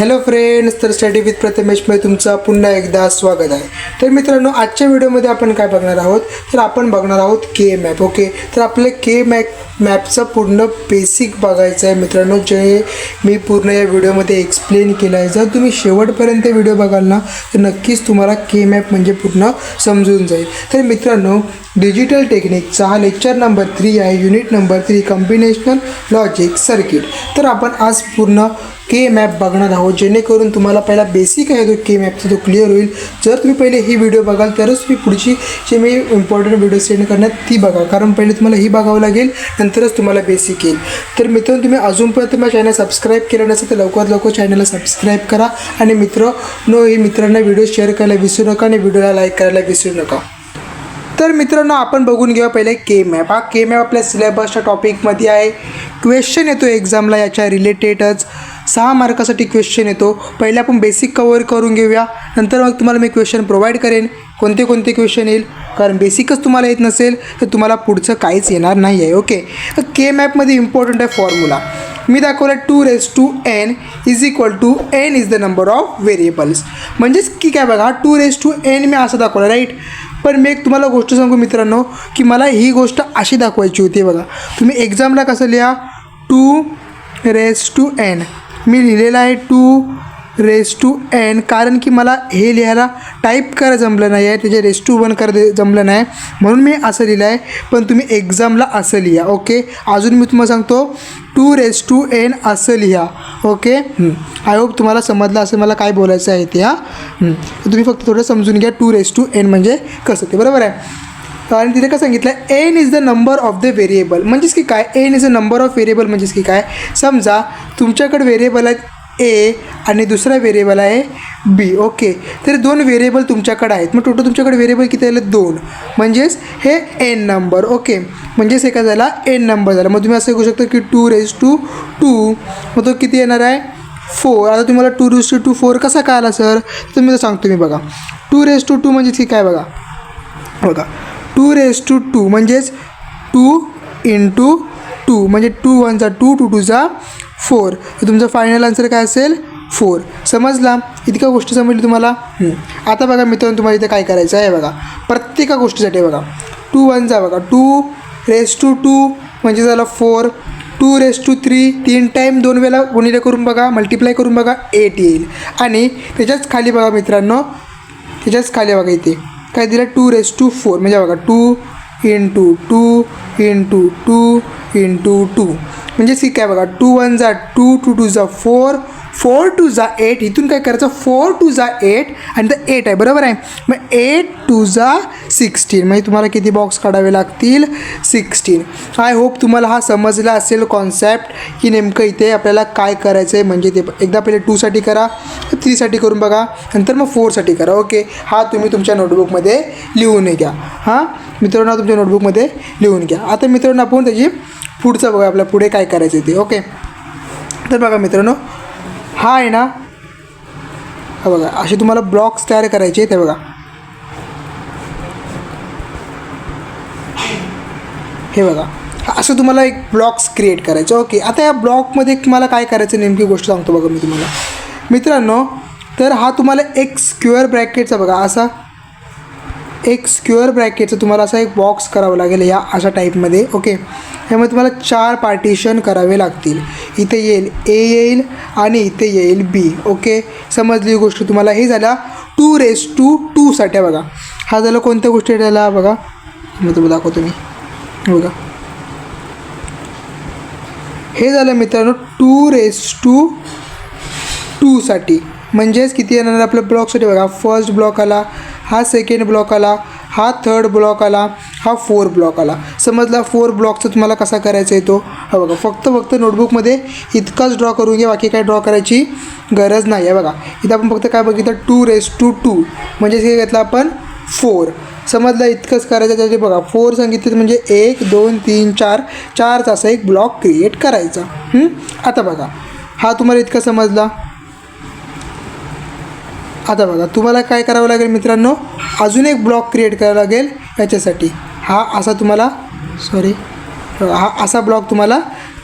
Hello friends तर study with प्रथमेशमध्ये तुमचं पुन्हा एकदा स्वागत आहे. तर मित्रांनो आजच्या व्हिडिओमध्ये आपण काय बघणार आहोत? तर आपण बघणार आहोत के मॅप ओके तर आपले के मॅप मॅपचं पूर्ण बेसिक बघायचं आहे मित्रांनो जे मी पूर्ण या व्हिडिओमध्ये एक्सप्लेन केलं आहे जर तुम्ही शेवटपर्यंत व्हिडिओ बघाल ना तर नक्कीच तुम्हाला के मॅप म्हणजे पूर्ण समजून जाईल. तर मित्रांनो डिजिटल टेक्निकचा हा लेक्चर नंबर थ्री आहे. Unit number three combinational logic circuit तर आपण आज पूर्ण के मॅप बघणार आहोत जेणेकरून तुम्हाला पहिला बेसिक आहे तो के मॅपचा तो क्लिअर होईल. जर तुम्ही पहिले ही व्हिडिओ बघाल तरच तुम्ही पुढची जे मी इम्पॉर्टंट व्हिडिओ सेंड करण्यात ती बघा. कारण पहिले तुम्हाला ही बघावं लागेल नंतरच तुम्हाला बेसिक येईल. तर मित्रांनो तुम्ही अजूनपर्यंत माझ्या चॅनल सबस्क्राईब केलं नसेल तर लवकरात लवकर चॅनलला सबस्क्राईब करा. आणि मित्र नो हे मित्रांना व्हिडिओ शेअर करायला विसरू नका आणि व्हिडिओला लाईक करायला विसरू नका. तर मित्रांनो आपण बघून घेऊया पहिले के मॅप हा के मॅप आपल्या सिलेबसच्या टॉपिकमध्ये आहे. क्वेश्चन येतो एक्झामला याच्या रिलेटेडच सहा मार्कासाठी क्वेश्चन येतो. पहिले आपण बेसिक कवर करून घेऊया. नंतर मग तुम्हाला मी क्वेश्चन प्रोव्हाइड करेन. कोणते कोणते क्वेश्चन येईल? कारण बेसिकच तुम्हाला येत नसेल तर तुम्हाला पुढचं काहीच येणार नाही आहे ओके के मॅपमध्ये इम्पॉर्टंट आहे फॉर्म्युला मी दाखवलं two raise to N is equal to N is the number of variables म्हणजेच की काय बघा टू रेस टू एन मी असं दाखवलं राईट पण मी एक तुम्हाला गोष्ट सांगू मित्रांनो की मला ही गोष्ट अशी दाखवायची होती बघा. तुम्ही एक्झामला कसं लिहा? टू रेस टू एन मी लिहिलेलं आहे टू रेस टू एन कारण की मला हे लिहायला टाईप करा जमलं नाही आहे. त्याचे रेस टू वन कर जमलं नाही म्हणून मी असं लिहिलं आहे. पण तुम्ही एक्झामला असं लिहा ओके अजून मी तुम्हाला सांगतो टू रेस टू एन असं लिहा ओके आय होप तुम्हाला समजलं असं मला काय बोलायचं आहे ते हां? तुम्ही फक्त थोडं समजून घ्या टू रेस टू एन म्हणजे कसं ते बरोबर आहे? आणि तिथे काय सांगितलं N is the number of the variable म्हणजेच की काय? N is the number of variable म्हणजेच की काय? समजा तुमच्याकडे व्हेरिएबल आहेत ए आणि दुसरा व्हेरिएबल आहे बी ओके तर दोन व्हेरिएबल तुमच्याकडे आहेत. मग टोटल तुमच्याकडे व्हेरिएबल किती आले? दोन. म्हणजेच हे एन नंबर ओके म्हणजेच हे काय झाला? एन नंबर झाला. मग तुम्ही असं करू शकता की टू रेज टू टू मग तो किती येणार आहे? फोर आता तुम्हाला two raise to two four कसा काय आला सर तर मी सांगतो मी बघा. टू रेस टू टू म्हणजेच की काय बघा? बघा. टू रेस टू टू म्हणजेच टू इंटू टू म्हणजे टू वनचा टू टू टूचा फोर तर तुमचा फायनल आन्सर काय असेल? फोर समजला? इतक्या गोष्ट समजली तुम्हाला? आता बघा मित्रांनो तुम्हाला इथे काय करायचं आहे? बघा. प्रत्येका गोष्टीसाठी बघा. टू वनचा बघा. टू रेस टू टू म्हणजे झालं four two raise to three तीन टाईम दोन वेळा गुणिले करून बघा. मल्टिप्लाय करून बघा. एट येईल. आणि त्याच्याच खाली बघा मित्रांनो. त्याच्याच खाली बघा इथे. काय दिलं? टू रेस टू फोर म्हणजे बघा two into two into two into two म्हणजेच की काय बघा टू वन जा टू टू टू जा फोर फोर टू जा एट इथून काय करायचं? फोर टू जा एट आणि तर एट आहे बरोबर आहे? मग एट टू जा सिक्स्टीन म्हणजे तुम्हाला किती बॉक्स काढावे लागतील? सिक्स्टीन आय होप तुम्हाला हा समजला असेल कॉन्सेप्ट की नेमकं इथे आपल्याला काय करायचं आहे म्हणजे ते एकदा पहिले टूसाठी करा थ्रीसाठी करून बघा नंतर मग फोरसाठी करा ओके हा तुम्ही तुमच्या नोटबुकमध्ये लिहून घ्या. हां? मित्रांनो तुमच्या नोटबुकमध्ये लिहून घ्या. आता मित्रांनो आपण त्याची पुढचं बघा आपल्या पुढे काय करायचं आहे ते. ओके तर बघा मित्रांनो हा आहे ना हा बघा असे तुम्हाला ब्लॉक्स तयार करायचे ते बघा. हे बघा असं तुम्हाला एक ब्लॉक्स क्रिएट करायचं. ओके आता या ब्लॉकमध्ये तुम्हाला काय करायचं नेमकी गोष्ट सांगतो बघा मी तुम्हाला. मित्रांनो तर हा तुम्हाला एक स्क्युअर ब्रॅकेटचा बघा असा एक स्क्युअर ब्रॅकेटचं तुम्हाला असा एक बॉक्स करावा लागेल या अशा टाईपमध्ये ओके यामध्ये तुम्हाला चार पार्टिशन करावे लागतील. इथे येईल ए येईल आणि इथे येईल बी ओके समजली गोष्ट तुम्हाला. हे झाला टू रेस टू टूसाठी बघा. हा झाला कोणत्या गोष्टी झाला बघा? मी तुम्हाला दाखवतो मी. बघा. हे झालं मित्रांनो टू रेस टू टूसाठी म्हणजेच किती येणार आपल्या ब्लॉकसाठी बघा. फर्स्ट ब्लॉक आला. हा सेकंड ब्लॉक आला हा थर्ड ब्लॉक आला हा फोर ब्लॉक आला. समजला? फोर ब्लॉकचा तुम्हाला कसा करायचा आहे तो? हा बघा फक्त फक्त नोटबुकमध्ये इतकाच ड्रॉ करून घ्या बाकी काय ड्रॉ करायची गरज नाही आहे बघा. इथं आपण फक्त काय बघितलं? टू रेस टू टू म्हणजेच हे घेतलं आपण फोर समजलं? इतकंच करायचं त्याच्या बघा फोर सांगितलं म्हणजे एक दोन तीन चार. चारचा असा एक ब्लॉक क्रिएट करायचा. आता बघा. हा तुम्हाला इतका समजला? आता बघा तुम्हाला काय करावं लागेल मित्रांनो? अजून एक ब्लॉक क्रिएट करावा लागेल याच्यासाठी. हा असा तुम्हाला सॉरी हा असा ब्लॉक तुम्हाला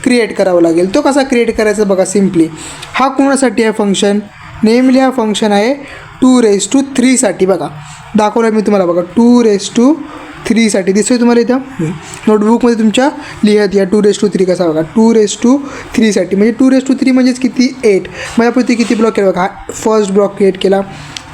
क्रिएट करावा लागेल. तो कसा क्रिएट करायचा बघा सिम्पली हा कोणासाठी आहे फंक्शन नेमली हा फंक्शन आहे टू रेस टू थ्रीसाठी बघा. दाखवलं मी तुम्हाला बघा टू रेस टू थ्रीसाठी दिसतोय तुम्हाला इथं. नोटबुकमध्ये तुमच्या लिहत या टू रेस टू थ्री कसा बघा. टू रेस टू थ्रीसाठी म्हणजे टू रेस टू थ्री म्हणजेच किती? एट म्हणजे आपण किती ब्लॉक केला बघा. फर्स्ट ब्लॉक क्रिएट केला.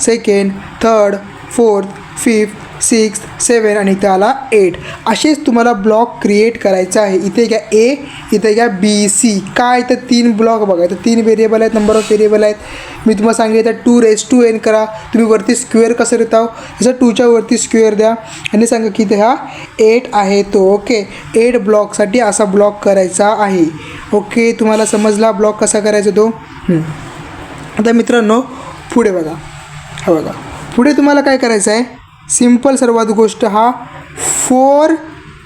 Second third fourth fifth six seven आणि त्याला एट असेच तुम्हाला ब्लॉक क्रिएट करायचं आहे. इथे घ्या ए इथे घ्या बी सी काय तर तीन ब्लॉक बघा. तर तीन व्हेरिएबल आहेत नंबर ऑफ व्हेरिएबल आहेत. मी तुम्हाला सांगितलं टू रेस टू एन करा. तुम्ही वरती स्क्वेअर कसं देत आहो जसं टूच्या वरती स्क्वेअर द्या. आणि सांगा की इथे हा एट आहे तो. ओके एट ब्लॉकसाठी असा ब्लॉक करायचा आहे. ओके तुम्हाला समजला ब्लॉक कसा करायचा तो? आता मित्रांनो पुढे बघा. हा बघा. पुढे तुम्हाला काय करायचं आहे? सिंपल सर्वात गोष्ट हा four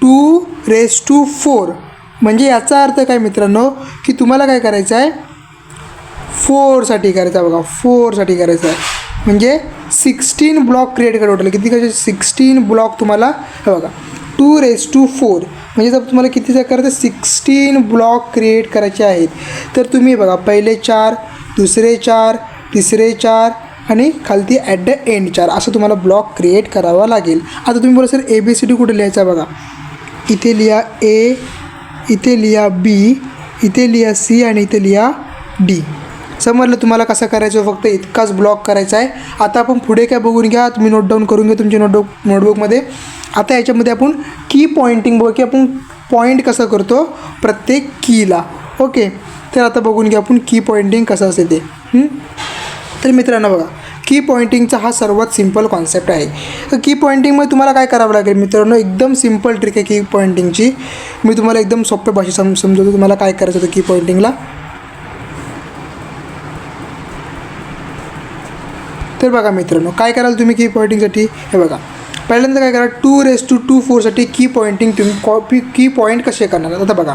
two raise to four. म्हणजे याचा अर्थ काय मित्रांनो? की तुम्हाला काय करायचं आहे? फोरसाठी करायचा आहे बघा. फोरसाठी करायचं आहे. म्हणजे सिक्स्टीन ब्लॉक क्रिएट करा टोटल किती कसे? सिक्स्टीन ब्लॉक तुम्हाला हे बघा. टू रेस टू फोर म्हणजे जर तुम्हाला किती करायचं सिक्स्टीन ब्लॉक क्रिएट करायचे आहेत. तर तुम्ही बघा पहिले चार दुसरे चार तिसरे चार आणि खालती ॲट द एंड चार. असं तुम्हाला ब्लॉक क्रिएट करावा लागेल. आता तुम्ही बोला sir A B C D कुठे लिहायचा बघा. इथे लिहा ए इथे लिहा बी इथे लिहा सी आणि इथे लिहा डी समजलं तुम्हाला कसं करायचं? फक्त इतकाच ब्लॉक करायचा आहे. आता आपण पुढे काय बघून घ्या? तुम्ही नोट डाऊन करून घ्या तुमच्या नोटबुक नोटबुकमध्ये आता याच्यामध्ये आपण की पॉईंटिंग बघू की आपण पॉईंट कसं करतो? प्रत्येक कीला ओके तर आता बघून घ्या आपण की पॉईंटिंग कसं असते ते. तर मित्रांनो बघा की पॉईंटिंगचा हा सर्वात सिंपल कॉन्सेप्ट आहे. तर की पॉइंटिंगमध्ये तुम्हाला काय करावं लागेल मित्रांनो एकदम सिंपल ट्रिक आहे की पॉईंटिंगची मी तुम्हाला एकदम सोप्या भाषेत सम समजवतो तुम्हाला काय करायचं होतं की पॉईंटिंगला तर बघा मित्रांनो काय कराल तुम्ही की पॉईंटिंगसाठी हे बघा पहिल्यांदा काय करा टू रेस टू टू फोरसाठी की पॉईंटिंग तुम्ही कॉपी की पॉईंट कसे करणार? आता बघा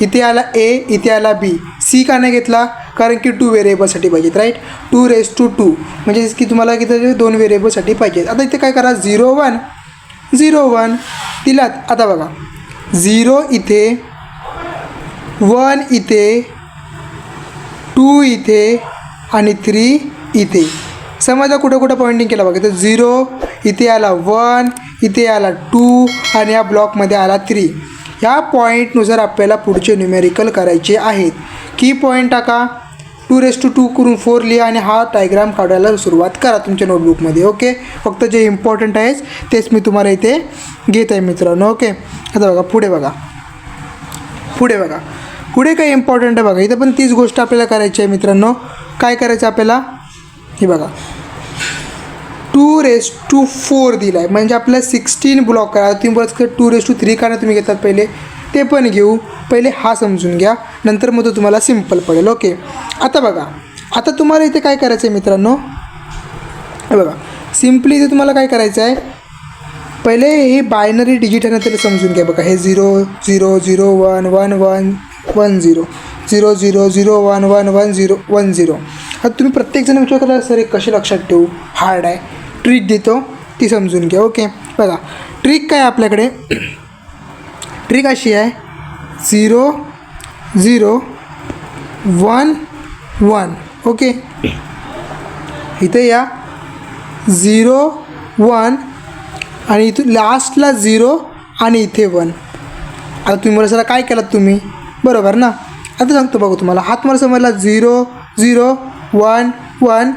इथे आला ए इथे आला बी सी का नाही घेतला कारण की टू व्हेरिएबलसाठी पाहिजेत right two raise to two म्हणजे की तुम्हाला किती दोन व्हेरिएबलसाठी पाहिजेत. आता इथे काय करा झिरो वन झिरो वन दिलात. आता बघा झिरो इथे वन इथे टू इथे आणि थ्री इथे. समजा कुठं कुठं पॉइंटिंग केला बघा तर झिरो इथे आला वन इथे आला टू आणि या ब्लॉकमध्ये आला थ्री ह्या पॉईंटनुसार आपल्याला पुढचे न्यूमेरिकल करायचे आहेत. की पॉईंट टाका? टू रेस टू टू करून फोर लिहा आणि हा डायग्राम काढायला सुरुवात करा तुमच्या नोटबुकमध्ये ओके फक्त जे इम्पॉर्टंट आहेच तेच मी तुम्हाला इथे घेत आहे मित्रांनो ओके आता बघा पुढे बघा. पुढे बघा. पुढे काय इम्पॉर्टंट आहे बघा. इथं पण तीच गोष्ट आपल्याला करायची आहे मित्रांनो. काय करायचं आपल्याला? हे बघा. टू रेस टू फोर दिला आहे म्हणजे आपला सिक्स्टीन ब्लॉक करा. तुम्ही बरंच टू रेस टू थ्री का तुम्ही घेतात पहिले. ते पण घेऊ. पहिले हा समजून घ्या. नंतर मग तो तुम्हाला सिंपल पडेल. ओके आता बघा. आता तुम्हाला इथे काय करायचं आहे मित्रांनो बघा. सिम्पली इथे तुम्हाला काय करायचं आहे पहिले हे बायनरी डिजिट आहे ना त्याला समजून घ्या बघा. हे zero zero zero one one one one zero zero zero zero one one one zero one zero आता तुम्ही प्रत्येकजण विचार करा सर हे कसे लक्षात ठेवू? हार्ड आहे. ट्रिक देतो ती समजून घ्या ओके? बघा ट्रिक काय आपल्याकडे? ट्रिक अशी आहे zero zero one one okay? इथे या झिरो वन आणि इथून लास्टला झिरो आणि इथे वन. आता तुम्ही मला सर काय केलात तुम्ही? बरोबर ना? आता सांगतो बघू तुम्हाला. हात मला समजला zero zero one one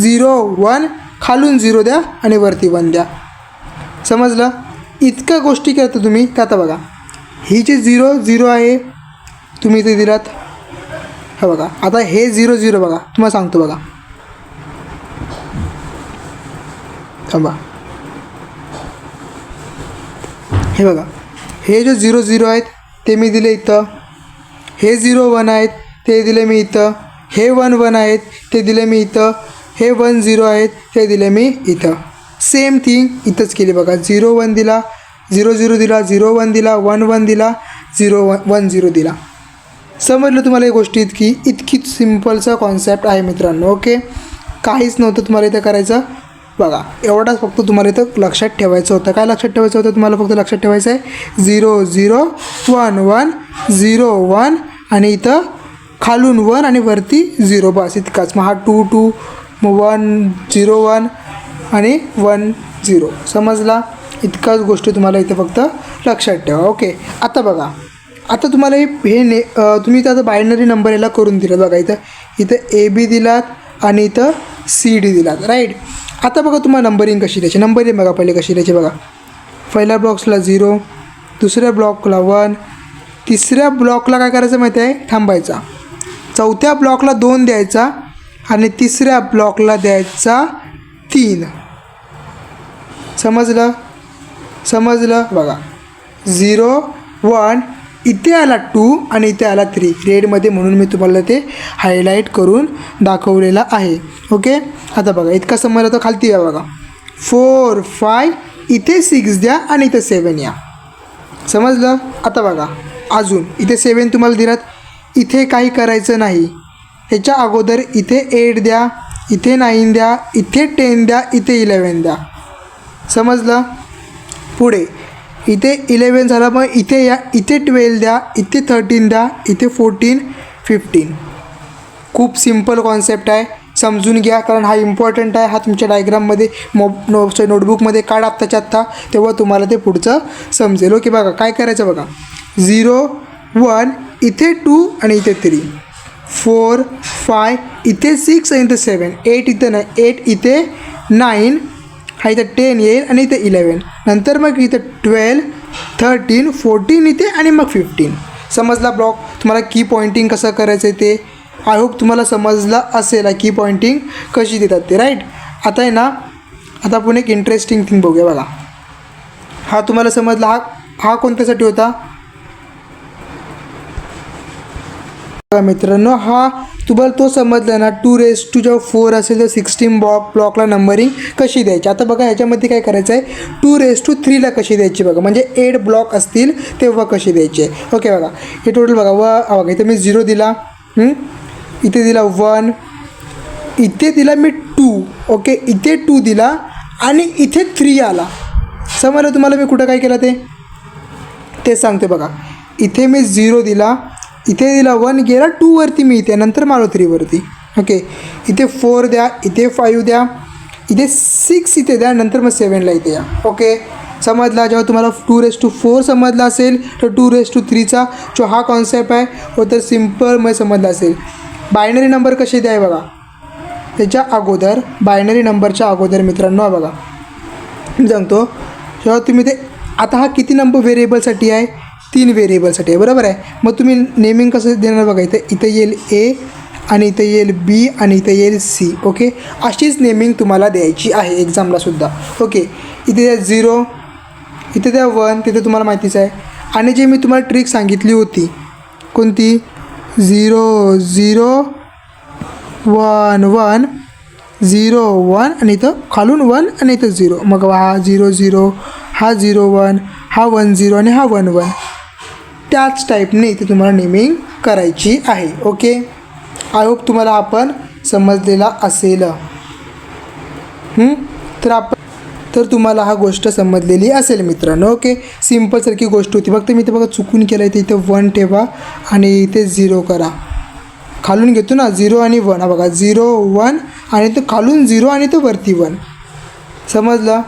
zero one खालून झिरो द्या आणि वरती वन द्या. समजलं? इतक्या गोष्टी करता तुम्ही तर आता बघा. ही जे झिरो झिरो आहे तुम्ही इथे दिलात. हा बघा आता हे झिरो झिरो बघा. तुम्हाला सांगतो बघा. थांबा. हे बघा हे जे झिरो झिरो आहेत ते मी दिले इथं. हे झिरो वन आहेत ते दिले मी इथं. हे वन वन आहेत ते दिले मी इथं. हे वन झिरो आहेत हे दिले मी इथं. सेम थिंग इथंच केली बघा. झिरो वन दिला झिरो झिरो दिला झिरो वन दिला वन वन दिला झिरो वन वन झिरो दिला. समजलं तुम्हाला ही गोष्टी इतकी? इतकी सिम्पलचा कॉन्सेप्ट आहे मित्रांनो ओके काहीच नव्हतं तुम्हाला इथं करायचं. बघा एवढाच फक्त तुम्हाला इथं लक्षात ठेवायचं होतं. काय लक्षात ठेवायचं होतं? तुम्हाला फक्त लक्षात ठेवायचं आहे zero zero one one zero one आणि इथं खालून वन आणि वरती झिरो. बस इतकाच. मग हा two two one zero one आणि वन झिरो समजला? इतकाच गोष्टी तुम्हाला इथे फक्त लक्षात ठेवा. ओके आता बघा. आता तुम्हाला हे हे ने तुम्ही इथं आता बायनरी नंबर याला करून दिला बघा इथं. इथं ए बी दिलात आणि इथं सी डी दिलात. राईट आता बघा तुम्हाला नंबरिंग कशी द्यायची. नंबरिंग बघा पहिले कशी द्यायची बघा. पहिल्या ब्लॉक्सला झिरो दुसऱ्या ब्लॉकला वन तिसऱ्या ब्लॉकला काय करायचं माहिती आहे? थांबायचा. चौथ्या ब्लॉकला दोन द्यायचा. आणि तिसऱ्या ब्लॉकला द्यायचा तीन. समजलं? समजलं? बघा. झिरो वन इथे आला टू आणि इथे आला थ्री. रेडमध्ये म्हणून मी तुम्हाला ते हायलाईट करून दाखवलेलं आहे. ओके आता बघा इतका समजलं तर खालती या बघा. फोर फाय इथे सिक्स द्या आणि इथे सेवन या. समजलं? आता बघा. अजून. इथे सेवन तुम्हाला दिलात. इथे काही करायचं नाही. ह्याच्या अगोदर इथे एट द्या इथे नाईन द्या इथे टेन द्या इथे इलेवन द्या. समजलं? पुढे. इथे इलेवन झालं मग इथे या इथे ट्वेल्व द्या इथे थर्टीन द्या इथे फोर्टीन फिफ्टीन खूप सिंपल कॉन्सेप्ट आहे. समजून घ्या कारण हा इम्पॉर्टंट आहे. हा तुमच्या डायग्राममध्ये मो नो नोटबुकमध्ये काढा आत्ताच्या आत्ता. तेव्हा तुम्हाला ते पुढचं समजेल. ओके बघा काय करायचं बघा? झिरो वन इथे टू आणि इथे थ्री फोर फाय इथे सिक्स आणि इथे सेवन एट इथं नाही एट इथे नाईन हा इथं टेन येईल आणि इथे इलेवन नंतर मग इथं ट्वेल्व थर्टीन फोर्टीन इथे आणि मग फिफ्टीन. समजला ब्लॉक? तुम्हाला की पॉईंटिंग कसं करायचं आहे ते? आय होप तुम्हाला समजलं असेल की पॉईंटिंग कशी देतात ते राईट आता आहे ना आता आपण एक इंटरेस्टिंग थिंग बघूया बघा. हा तुम्हाला समजला हा? हा कोणत्यासाठी होता बघा मित्रांनो हा तुम्हाला तो समजला ना टू रेस टू जेव्हा फोर असेल तर सिक्स्टीन ब्लॉक ब्लॉकला नंबरिंग कशी द्यायची? आता बघा ह्याच्यामध्ये काय करायचं आहे टू रेस टू थ्रीला कशी द्यायची बघा? म्हणजे एट ब्लॉक असतील तेव्हा कशी द्यायची? आहे ओके बघा. हे टोटल बघा व बघा इथे मी झिरो दिला. इथे दिला वन इथे दिला मी टू ओके इथे टू दिला आणि इथे थ्री आला. समजलं तुम्हाला मी कुठं काय केलं ते? ते सांगते बघा. इथे मी झिरो दिला. इथे दिला वन गेला टूवरती मी इथे नंतर मारो थ्रीवरती ओके इथे फोर द्या इथे फाईव्ह द्या इथे सिक्स इथे द्या नंतर मग सेवनला इथे या. ओके समजला? जेव्हा तुम्हाला टू रेस टू फोर समजला असेल तर टू रेस टू थ्रीचा जो हा कॉन्सेप्ट आहे तो तर सिंपल मग समजला असेल. बायनरी नंबर कसे द्याय बघा? त्याच्या अगोदर बायनरी नंबरच्या अगोदर मित्रांनो बघा. सांगतो जेव्हा तुम्ही ते आता हा किती नंबर व्हेरिएबलसाठी आहे? तीन व्हेरिएबलसाठी आहे. बरोबर आहे? मग तुम्ही नेमिंग कसं देणार बघा इथं? इथं येईल ए आणि इथं येईल बी आणि इथं येईल सी ओके अशीच नेमिंग तुम्हाला द्यायची आहे एक्झामलासुद्धा ओके इथे द्या झिरो इथे द्या वन तिथे तुम्हाला माहितीच आहे. आणि जे मी तुम्हाला ट्रिक सांगितली होती कोणती? Zero zero one one zero one आणि इथं खालून वन आणि इथं झिरो मग हा झिरो झिरो हा झिरो वन हा वन झिरो आणि हा वन वन त्याच टाईपने इथे तुम्हाला नेमिंग करायची आहे ओके आय होप तुम्हाला आपण समजलेला असेल. तर आपण तर तुम्हाला हा गोष्ट समजलेली असेल मित्रांनो ओके सिम्पलसारखी गोष्ट होती. फक्त मी ते बघा चुकून केलं आहे इथं वन ठेवा आणि इथे झिरो करा. खालून घेतो ना झिरो आणि वन हा बघा झिरो वन आणि तो खालून झिरो आणि तो वरती वन समजलं?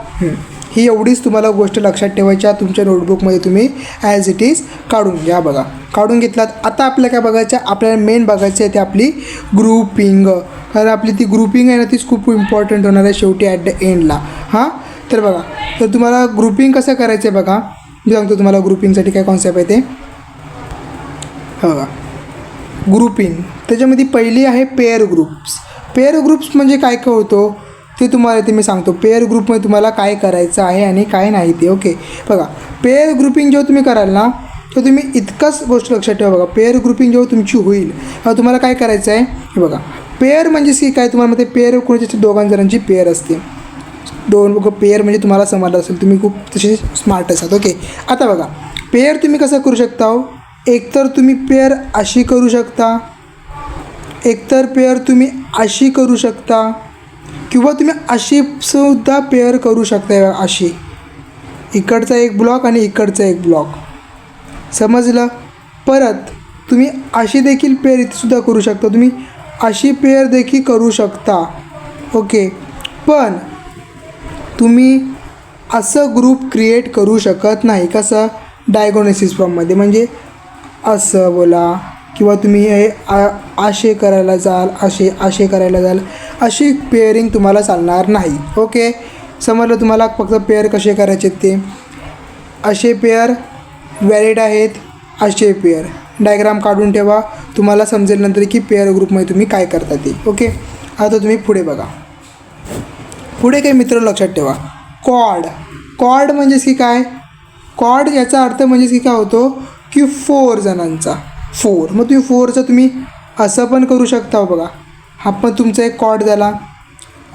ही एवढीच तुम्हाला गोष्ट लक्षात ठेवायच्या तुमच्या नोटबुकमध्ये तुम्ही ॲज इट इज काढून घ्या बघा. काढून घेतलात. आता आपल्याला काय बघायचं आपल्याला मेन बघायचं आहे ते आपली ग्रुपिंग कारण आपली ती ग्रुपिंग आहे ना तीच खूप इम्पॉर्टंट होणार आहे शेवटी ॲट द एंडला हां? तर बघा. तर तुम्हाला ग्रुपिंग कसं करायचं आहे बघा? मी सांगतो तुम्हाला ग्रुपिंगसाठी काय कॉन्सेप्ट आहे ते. बघा. ग्रुपिंग त्याच्यामध्ये पहिली आहे पेअर ग्रुप्स पेअर ग्रुप्स म्हणजे काय काय होतो? ते तुम्हाला ते मी सांगतो. पेअर ग्रुपमध्ये तुम्हाला काय करायचं आहे आणि काय नाही ते ओके बघा पेअर ग्रुपिंग जेव्हा तुम्ही कराल ना तर तुम्ही इतकंच गोष्ट लक्षात ठेवा बघा. पेअर ग्रुपिंग जेव्हा तुमची होईल तेव्हा तुम्हाला काय करायचं आहे? हे बघा. पेअर म्हणजेच की काय तुम्हाला माहिती पेअर कोणाची दोघां जणांची पेअर असते दोन बघा पेअर म्हणजे तुम्हाला समजलं असेल. तुम्ही खूप तसे स्मार्ट असतात ओके आता बघा पेअर तुम्ही कसं करू शकता हो? एकतर तुम्ही पेअर अशी करू शकता. एकतर पेअर तुम्ही अशी करू शकता. किंवा तुम्ही अशी सुद्धा पेअर करू शकता अशी. इकडचा एक ब्लॉक आणि इकडचा एक ब्लॉक समजलं? परत तुम्ही अशी देखील पेअर इथे सुद्धा करू शकता. तुम्ही अशी पेअर देखील करू शकता. ओके पण तुम्ही असं ग्रुप क्रिएट करू शकत नाही. कसं? डायगोनेसिस फॉर्ममध्ये म्हणजे असं बोला. किंवा तुम्ही हे आ- आशे करायला जाल असे असे करायला जाल अशी पेअरिंग तुम्हाला चालणार नाही. ओके समजलं तुम्हाला फक्त पेअर कसे करायचे ते? असे पेअर व्हॅलिड आहेत असे पेअर डायग्राम काढून ठेवा तुम्हाला समजेल नंतर की पेअर ग्रुपमध्ये तुम्ही काय करता ते. ओके आता तुम्ही पुढे बघा. पुढे काही मित्र लक्षात ठेवा. कॉड कॉड म्हणजेच की काय? कॉड याचा अर्थ म्हणजेच की काय होतो? की फोर जणांचा. फोर. मग तुम्ही फोरचं तुम्ही असं पण करू शकता हो बघा. हा पण तुमचा एक कॉड झाला.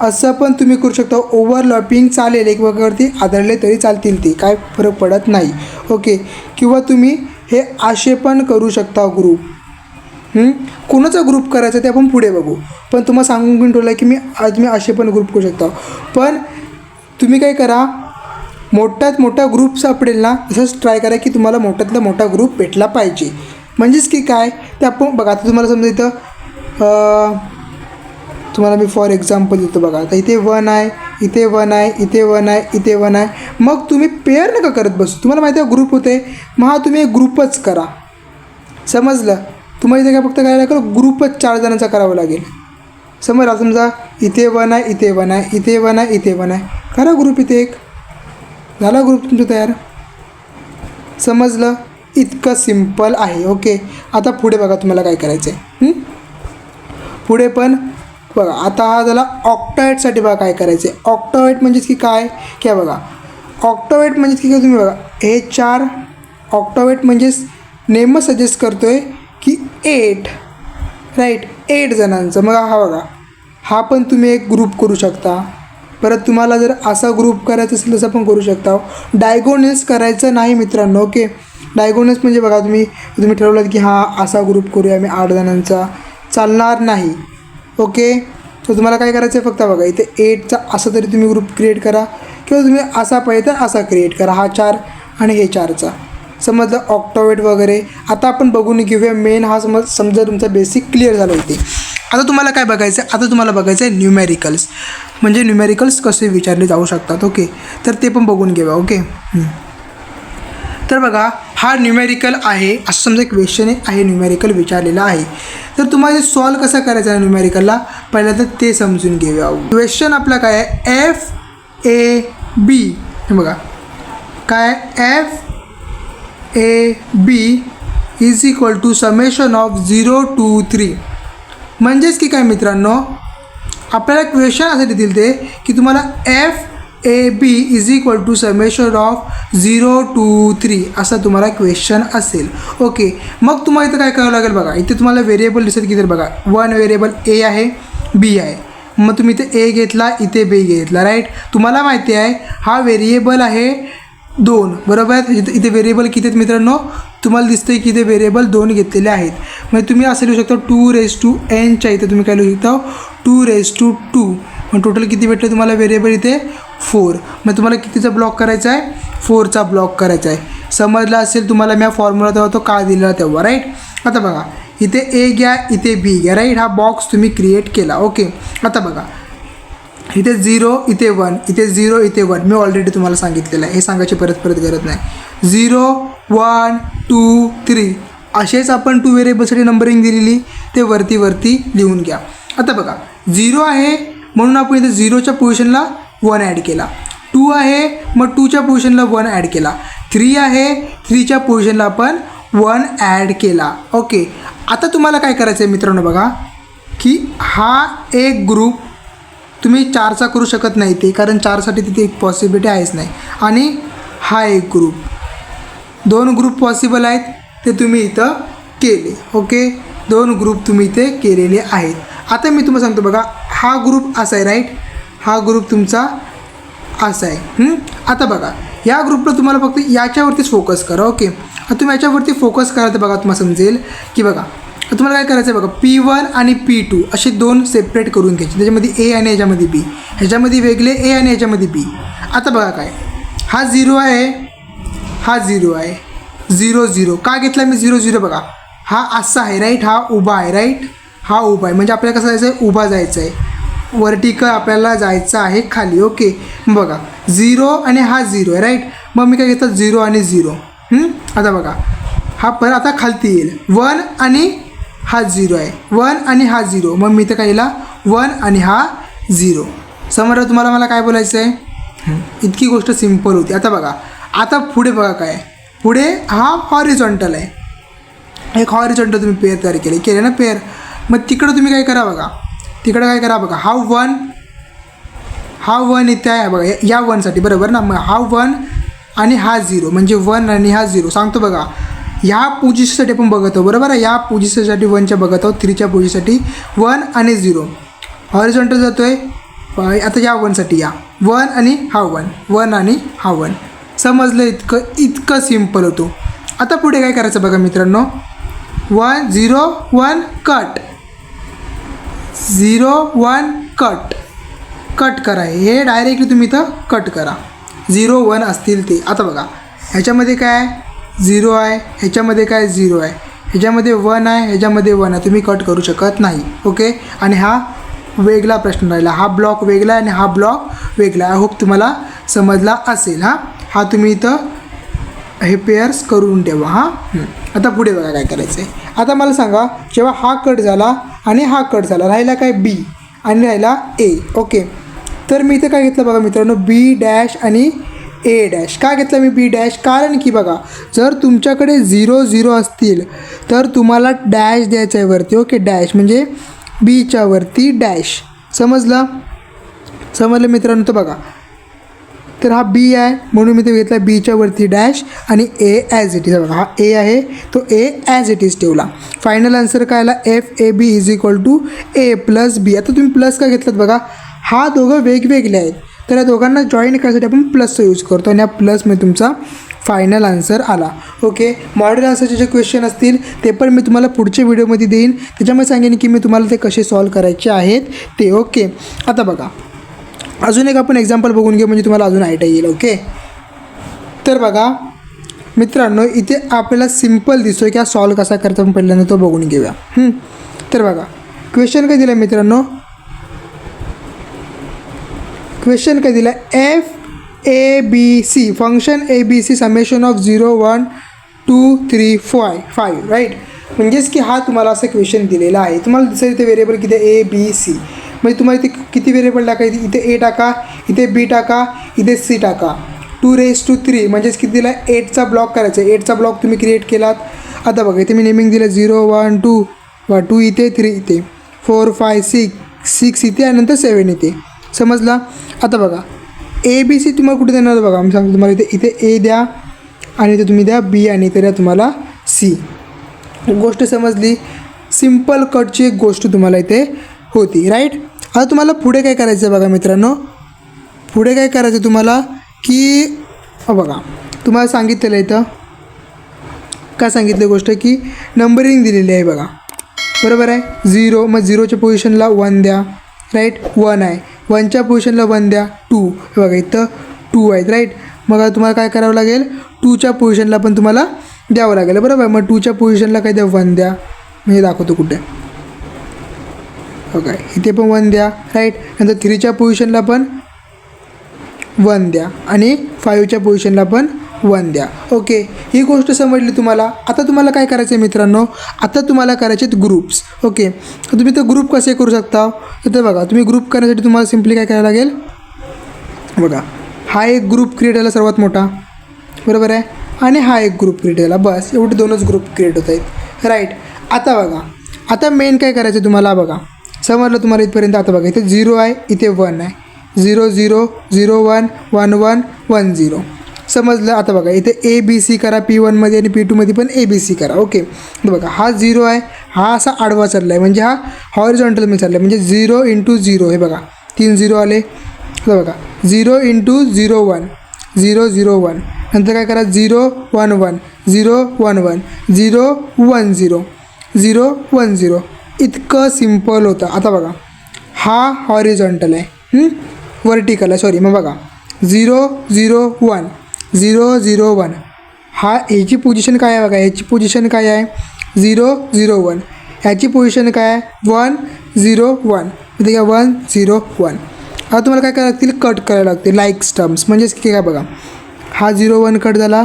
असं पण तुम्ही करू शकता. ओव्हरलॉपिंग चालेल. एकमेकावरती आदळले तरी चालतील ते. काय फरक पडत नाही. ओके. किंवा तुम्ही हे असे पण करू शकता ग्रुप कोणाचा ग्रुप करायचा ते आपण पुढे बघू. पण तुम्हाला सांगून पण ठेवलं की मी आज मी असे पण ग्रुप करू शकता. पण तुम्ही काय करा. मोठ्यात मोठा ग्रुप सापडेल ना तसंच ट्राय करा की तुम्हाला मोठ्यातला मोठा ग्रुप भेटला पाहिजे. म्हणजेच की काय? ते आपण बघा आता तुम्हाला समजा इथं तुम्हाला मी फॉर एक्झाम्पल देतो बघा. आता इथे वन आहे इथे वन आहे इथे वन आहे इथे वन आहे. मग तुम्ही पेअर नका करत बसू. तुम्हाला माहिती आहे ग्रुप होते? मग हा तुम्ही एक ग्रुपच करा. समजलं? तुम्हाला इथे काय फक्त करायला लागेल? ग्रुपच चार जणांचा करावा लागेल. समजलं? समजा इथे वन आहे इथे वन आहे इथे वन आहे इथे वन आहे. करा ग्रुप इथे एक. झाला ग्रुप तुमचं तयार? समजलं? इतकं सिंपल आहे ओके? आता पुढे बघा तुम्हाला काय करायचं आहे पुढे पण बघा आता हा झाला ऑक्टोएटसाठी बघा काय करायचं आहे ऑक्टोएट म्हणजेच की काय? क्या बघा ऑक्टॉवेट म्हणजेच की काय तुम्ही बघा हे चार ऑक्टॉवेट म्हणजेच नेमच सजेस्ट करतो आहे की एट राईट एट जणांचं. मग हा बघा हा पण तुम्ही एक ग्रुप करू शकता. परत तुम्हाला जर असा ग्रुप करायचा असेल तसं पण करू शकता. डायगोनेस करायचं नाही मित्रांनो ओके? डायगोनस म्हणजे बघा तुम्ही तुम्ही ठरवलं की हा असा ग्रुप करूया आम्ही आठ जणांचा. चालणार नाही. ओके? तर तुम्हाला काय करायचं आहे फक्त बघा इथे एटचा असा तरी तुम्ही ग्रुप क्रिएट करा. किंवा तुम्ही असा पाहिजे तर असा क्रिएट करा हा चार आणि हे चारचा. समजलं? ऑक्टोवेट वगैरे. आता आपण बघून घेऊया मेन हा समज समजा तुमचा बेसिक क्लिअर झाला इथे आता तुम्हाला काय बघायचं आहे आता तुम्हाला बघायचं आहे न्यूमॅरिकल्स म्हणजे न्यूमॅरिकल्स कसे विचारले जाऊ शकतात ओके? तर ते पण बघून घेऊया ओके? तर बघा हा न्यूमेरिकल आहे. असं समजा एक क्वेश्चन आहे न्यूमेरिकल विचारलेला आहे. तर तुम्हाला सॉल्व कसं करायचं आहे न्यूमेरिकलला पहिलं तर ते समजून घेऊया. क्वेश्चन आपला काय आहे? एफ ए बी बघा. काय F A B is equal to summation of zero two three म्हणजेच की काय मित्रांनो? आपल्याला क्वेश्चन असं देतील ते की तुम्हाला F A B is equal to summation of zero two three असा तुम्हाला क्वेश्चन असेल. ओके मग तुम्हाला इथं काय करावं लागेल बघा. इथे तुम्हाला व्हेरिएबल दिसत की तर बघा. वन व्हेरिएबल ए आहे बी आहे. मग तुम्ही इथे ए घेतला इथे बी घेतला राईट तुम्हाला माहिती आहे हा व्हेरिएबल आहे दोन. बरोबर? इथे इथे व्हेरिएबल किती आहेत मित्रांनो? तुम्हाला दिसतंय की इथे व्हेरिएबल दोन घेतलेले आहेत. म्हणजे तुम्ही असं लिहू शकता टू रेस टू एनच्या इथे तुम्ही काय लिहू शकता? टू रेस टू टू मग टोटल किती भेटलं तुम्हाला व्हेरिएबल इथे? फोर. मग तुम्हाला कितीचा ब्लॉक करायचा आहे? फोरचा ब्लॉक करायचा आहे. समजला असेल तुम्हाला मी फॉर्म्युला तेव्हा तो का दिलेला तेव्हा राईट आता बघा. इथे ए घ्या इथे बी घ्या राईट हा बॉक्स तुम्ही क्रिएट केला ओके आता बघा. इथे झिरो इथे वन इथे झिरो इथे वन मी ऑलरेडी तुम्हाला सांगितलेलं आहे. हे सांगायची परत परत गरज नाही. झिरो वन टू थ्री असेच आपण टू व्हेरिएबलसाठी नंबरिंग दिलेली ते वरती वरती लिहून घ्या. आता बघा. झिरो आहे म्हणून आपण इथे झिरोच्या पोझिशनला वन ॲड केला. टू आहे मग टूच्या पोझिशनला वन ॲड केला. थ्री आहे थ्रीच्या पोझिशनला आपण वन ॲड केला. ओके आता तुम्हाला काय करायचं आहे मित्रांनो बघा की हा एक ग्रुप तुम्ही चारचा करू शकत नाही ते कारण चारसाठी तिथे एक पॉसिबिलिटी आहेच नाही. आणि हा एक ग्रुप दोन ग्रुप पॉसिबल आहेत ते तुम्ही इथं केले. ओके दोन ग्रुप तुम्ही इथे केलेले आहेत. आता मी तुम्हाला सांगतो बघा हा ग्रुप असा आहे राईट हा ग्रुप तुमचा असा आहे. आता बघा या ग्रुपला तुम्हाला फक्त याच्यावरतीच फोकस करा ओके आता तुम्ही याच्यावरती फोकस करा तर बघा तुम्हाला समजेल की बघा तुम्हाला काय करायचं आहे बघा पी वन आणि पी टू असे दोन सेपरेट करून घ्यायचे. त्याच्यामध्ये ए आणि याच्यामध्ये बी ह्याच्यामध्ये वेगळे ए आणि याच्यामध्ये बी आता बघा काय हा झिरो आहे हा झिरो आहे झिरो झिरो का घेतला मी झिरो झिरो बघा हा असा आहे राईट हा उभा आहे राईट हा उभा आहे. म्हणजे आपल्याला कसं जायचं आहे उभा जायचं आहे वर्टिकल आपल्याला जायचं आहे खाली ओके? बघा झिरो आणि हा झिरो आहे राईट मग मी काय घेतो झिरो आणि झिरो. आता बघा हा परत आता खालती येईल. वन आणि हा झिरो आहे. वन आणि हा झिरो. मग मी तर काय येईल वन आणि हा झिरो. समोर तुम्हाला मला काय बोलायचं आहे? इतकी गोष्ट सिंपल होती. आता बघा आता पुढे बघा काय पुढे हा हॉरिझॉन्टल आहे. एक हॉरिझॉन्टल तुम्ही पेअर तयार केले. केले ना पेअर मग तिकडं तुम्ही काय करा बघा. तिकडं काय करा बघा हा वन हा वन इथे आहे बघा या- वनसाठी बरोबर ना? मग हा वन आणि हा झिरो म्हणजे वन आणि हा झिरो. सांगतो बघा ह्या पोझिशनसाठी आपण बघत आहोत बरोबर आहे? या पोझिशनसाठी वनच्या बघत आहोत थ्रीच्या पोझिशनसाठी वन आणि झिरो. हॉरिझॉन्टल जातो आहे आता या वनसाठी या. वन आणि हा वन वन आणि हा वन. समजलं इतकं इतकं सिंपल होतो. आता पुढे काय करायचं बघा मित्रांनो? One zero one cut. Zero one cut. Cut करा हे. डायरेक्टली तुम्ही इथं कट करा. झिरो वन असतील ते. आता बघा. ह्याच्यामध्ये काय झिरो आहे. ह्याच्यामध्ये काय झिरो आहे? ह्याच्यामध्ये वन आहे. ह्याच्यामध्ये वन आहे. तुम्ही कट करू शकत नाही. ओके? आणि हा वेगळा प्रश्न राहिला. हा ब्लॉक वेगळा आहे आणि हा ब्लॉक वेगळा आय होप तुम्हाला समजला असेल हां. हा तुम्ही इथं हे पेअर्स करून ठेवा हां. आता पुढे बघा काय करायचं आहे आता मला सांगा जेव्हा हा कट झाला आणि हा कट झाला राहिला काय बी आणि राहिला ए ओके तर मी इथं काय घेतलं बघा मित्रांनो बी डॅश आणि ए डॅश का घेतलं मी बी डॅश कारण की बघा जर तुमच्याकडे झिरो झिरो असतील तर तुम्हाला डॅश द्यायचं आहे वरती ओके डॅश म्हणजे बीच्यावरती डॅश समजलं? समजलं मित्रांनो? तर बघा तर हा बी आहे. म्हणून मी ते घेतला बीच्या वरती डॅश आणि ए ॲज इट इज बघा हा ए आहे. तो ए ॲज इट इज ठेवला. फायनल आन्सर काय आला? F A B is equal to A plus B आता तुम्ही प्लस का घेतलात बघा? हा दोघं वेगवेगळे आहेत. तर या दोघांना जॉईन करायसाठी आपण प्लसचा यूज करतो आणि या प्लसमध्ये तुमचा फायनल आन्सर आला. ओके मॉडर्न आन्सरचे जे क्वेश्चन असतील ते पण मी तुम्हाला पुढच्या व्हिडिओमध्ये देईन. त्याच्यामध्ये सांगेन की मी तुम्हाला ते कसे सॉल्व करायचे आहेत ते ओके आता बघा. अजून एक आपण एक्झाम्पल बघून घेऊ म्हणजे तुम्हाला अजून आयडिया येईल ओके तर बघा मित्रांनो इथे आपल्याला सिंपल दिसतो की हा सॉल्व कसा करता आपण पहिल्यांदा तो बघून घेऊया. तर बघा क्वेश्चन काय दिलं मित्रांनो? क्वेश्चन काय दिलं F A B C function A B C summation of zero one two three five five right म्हणजेच की हा तुम्हाला असं क्वेश्चन दिलेला आहे. तुम्हाला दिसेल इथे व्हेरिएबल किती ए बी सी म्हणजे तुम्हाला इथे किती व्हेरिएबल टाकायचे इथे ए टाका इथे बी टाका इथे सी टाका. टू रेस टू थ्री म्हणजेच किती दिला एटचा ब्लॉक करायचा आहे. एटचा ब्लॉक तुम्ही क्रिएट केलात. आता बघा इथे मी नेमिंग दिलं झिरो वन टू वा टू इथे थ्री इथे. फोर फाय सिक्स सिक्स इथे आणि नंतर सेवन इथे. समजला? आता बघा ए बी सी तुम्हाला कुठे देणार बघा? मी सांगतो तुम्हाला इथे इथे ए द्या आणि इथे तुम्ही द्या बी आणि इथे द्या तुम्हाला सी गोष्ट समजली? सिंपल कटची एक गोष्ट तुम्हाला इथे होती राईट आता तुम्हाला पुढे काय करायचं आहे बघा मित्रांनो? पुढे काय करायचं आहे तुम्हाला? की बघा तुम्हाला सांगितलेलं आहे इथं. का सांगितलं गोष्ट? की नंबरिंग दिलेली आहे बघा. बरोबर आहे? झिरो मग झिरोच्या पोझिशनला वन द्या. राईट वन आहे. वनच्या पोझिशनला वन द्या. टू हे बघा इथं टू आहेत. राईट मग तुम्हाला काय करावं लागेल? टूच्या पोझिशनला पण तुम्हाला द्यावं लागेल. बरोबर? मग टूच्या पोझिशनला काय द्या? वन द्या. म्हणजे दाखवतो कुठे. ओके इथे पण वन द्या राईट नंतर थ्रीच्या पोझिशनला पण वन द्या. आणि फाईव्हच्या पोझिशनला पण वन द्या. ओके ही गोष्ट समजली तुम्हाला? आता तुम्हाला काय करायचं आहे मित्रांनो? आता तुम्हाला करायचे आहेत ग्रुप्स ओके तुम्ही तर ग्रुप कसे करू शकता? तर बघा तुम्ही ग्रुप करण्यासाठी तुम्हाला सिम्पली काय करायला लागेल? बघा हा एक ग्रुप क्रिएट झाला सर्वात मोठा. बरोबर आहे? आणि हा एक ग्रुप क्रिएट झाला. बस एवढे दोनच ग्रुप क्रिएट होत आहेत. राईट आता बघा. आता मेन काय करायचं आहे तुम्हाला? बघा. समजलं तुम्हाला इथपर्यंत? आता बघा इथे झिरो आहे इथे वन आहे. Zero zero zero one one one one zero समजलं? आता बघा इथे ए बी सी करा पी वनमध्ये आणि पी टूमध्ये पण ए बी सी करा ओके बघा हा झिरो आहे हा असा आडवा चालला आहे म्हणजे हा हॉरिझॉन्टलमध्ये चालला आहे म्हणजे झिरो इंटू झिरो हे बघा तीन झिरो आले. बघा zero into zero one zero zero one नंतर काय करा zero one one zero one one zero one zero zero one zero इतकं सिंपल होतं. आता बघा. हा हॉरिझॉन्टल आहे. वर्टिकल आहे. सॉरी मग बघा. Zero zero one zero zero one हा ह्याची पोझिशन काय आहे बघा? ह्याची पोझिशन काय आहे? झिरो झिरो वन ह्याची पोझिशन काय आहे? वन झिरो वन घ्या. वन झिरो वन आता तुम्हाला काय करावं लागतील? कट करायला लागतील. लाईक स्टम्प्स म्हणजेच की काय बघा? हा झिरो वन कट झाला.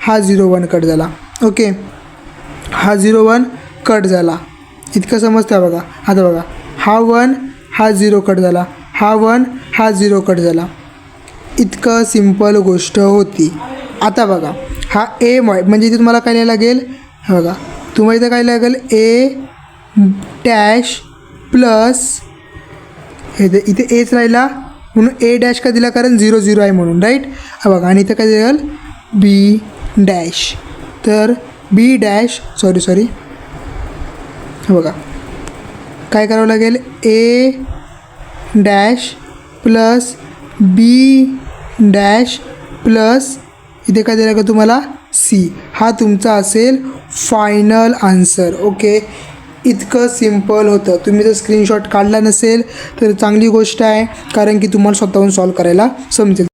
हा झिरो वन कट झाला. ओके हा झिरो वन कट झाला. इतकं समजतं बघा. आता बघा. हा वन हा झिरो कट झाला. हा वन हा झिरो कट झाला. इतकं सिंपल गोष्ट होती. आता बघा. हा ए मॉय म्हणजे इथे तुम्हाला काय लिहायला लागेल? बघा. तुम्हाला इथं काय लागेल? ए डॅश प्लस हे तर इथे एच राहिला. म्हणून ए डॅश का दिला? कारण झिरो झिरो आहे म्हणून राईट? हा बघा. आणि इथं काय दिलं बी डॅश. तर बी डॅश सॉरी सॉरी. हे बघा. काय करावं लागेल? A dash plus B dash plus इथे काय दिलं का तुम्हाला? सी हा तुमचा असेल फायनल आन्सर ओके इतकं सिंपल होतं. तुम्ही जर स्क्रीनशॉट काढला नसेल तर चांगली गोष्ट आहे कारण की तुम्हाला स्वतःहून सॉल्व करायला समजेल.